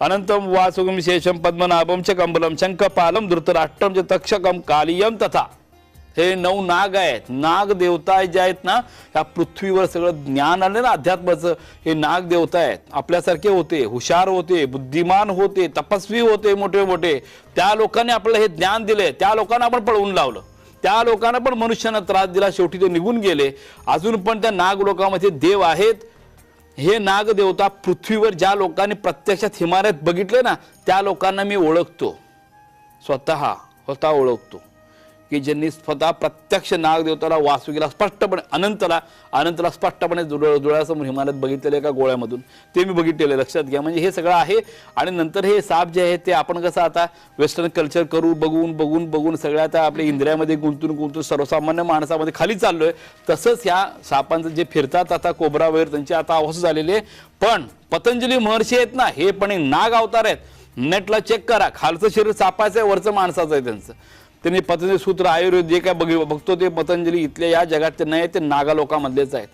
అనంతం वासुगम శేషం పద్మనాభం च कंबलम शंखपालम धृतराष्ट्रम च तक्षकम कालियम तथा. हे नऊ नाग आहेत. नाग देवता जे आहेत ना या पृथ्वीवर सगळं ज्ञान आलं ना अध्यात्माचं हे नाग देवता आहेत. आपल्यासारखे होते हुशार होते बुद्धिमान होते तपस्वी होते मोठे मोठे. त्या लोकांनी आपल्याला हे ज्ञान दिले त्या लोकांना आपण पळवून लावलं. त्या लोकांना पण मनुष्यांना त्रास दिला शेवटी ते निघून गेले. अजून पण त्या नाग लोकांमध्ये देव आहेत. हे नागदेवता पृथ्वीवर ज्या लोकांनी प्रत्यक्षात हिमालयात बघितले ना त्या लोकांना मी ओळखतो. स्वतः स्वतः ओळखतो. की ज्यांनी स्वतः प्रत्यक्ष नागदेवताला वासुकीला स्पष्टपणे अनंतला अनंतला स्पष्टपणे जुळ डोळ्यासमोर हिमालयात बघितलेलं एका गोळ्यामधून. ते मी बघितलेलं आहे, लक्षात घ्या. म्हणजे हे सगळं आहे आणि नंतर हे साप जे आहे ते आपण कसं आता वेस्टर्न कल्चर करू बघून बघून बघून सगळ्या आता आपल्या इंद्रियामध्ये गुंतून गुंतून सर्वसामान्य माणसामध्ये खाली चाललो आहे तसंच ह्या सापांचं जे फिरतात आता कोबरा वगैरे त्यांची आता अवस्था झालेली आहे. पण पतंजली महर्षी आहेत ना हे पण नाग अवतार आहेत. नेटला चेक करा. खालचं शरीर सापाचं आहे वरचं माणसाचं आहे त्यांचं. त्यांनी पतंजली सूत्र आयुर्वेद जे काय बघ बघतो ते पतंजली इथल्या या जगात ते नाही ते नागा लोकांमधलेच आहेत.